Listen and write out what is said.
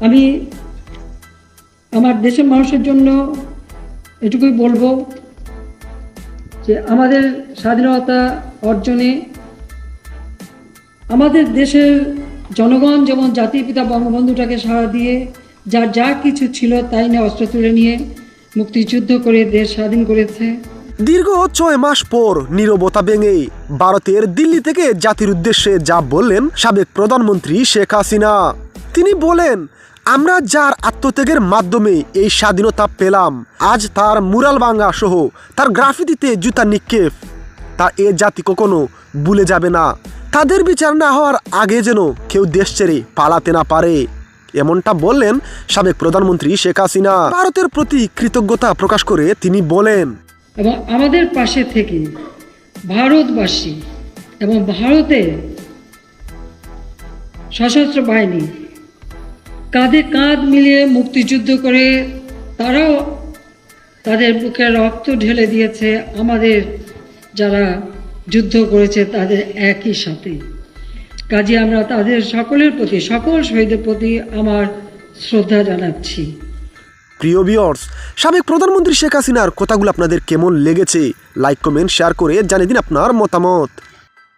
আমি আমার দেশের মানুষের জন্য এটুকুই বলব যে আমাদের স্বাধীনতা অর্জনে আমাদের দেশের জনগণ যেমন জাতির পিতা বঙ্গবন্ধুটাকে সাড়া দিয়ে যা যা কিছু ছিল তাই নিয়ে অস্ত্র তুলে নিয়ে মুক্তিযুদ্ধ করে দেশ স্বাধীন করেছে। দীর্ঘ ছয় মাস পর নীরবতা ভেঙে ভারতের দিল্লি থেকে জাতির উদ্দেশ্যে যা বললেন সাবেক প্রধানমন্ত্রী শেখ হাসিনা। তিনি বলেন আমরা যার আত্মত্যাগের মাধ্যমে এই স্বাধীনতা পেলাম, আজ তার মুরাল ভাঙ্গা সহ তার গ্রাফিতিতে জুতা নিক্ষেপ। তা এ জাতি কখনো ভুলে যাবে না। তাদের বিচার না হওয়ার আগে যেন কেউ দেশ ছেড়ে পালাতে না পারে। এমনটা বললেন সাবেক প্রধানমন্ত্রী শেখ হাসিনা। ভারতের প্রতি কৃতজ্ঞতা প্রকাশ করে তিনি বলেন, এবং আমাদের পাশে থেকে ভারতবাসী এবং ভারতের সশস্ত্র বাহিনী কাঁধে কাঁধ মিলিয়ে মুক্তিযুদ্ধ করে তারাও তাদের বুকে রক্ত ঢেলে দিয়েছে। আমাদের যারা যুদ্ধ করেছে তাদের একই সাথে। কাজে আমরা তাদের সকলের প্রতি, সকল শহীদের প্রতি আমার শ্রদ্ধা জানাচ্ছি। প্রিয় ভিউয়ার্স সাবেক প্রধানমন্ত্রী শেখ হাসিনার কথাগুলো আপনাদের কেমন লেগেছে? লাইক কমেন্ট শেয়ার করে জানিয়ে দিন আপনার মতামত।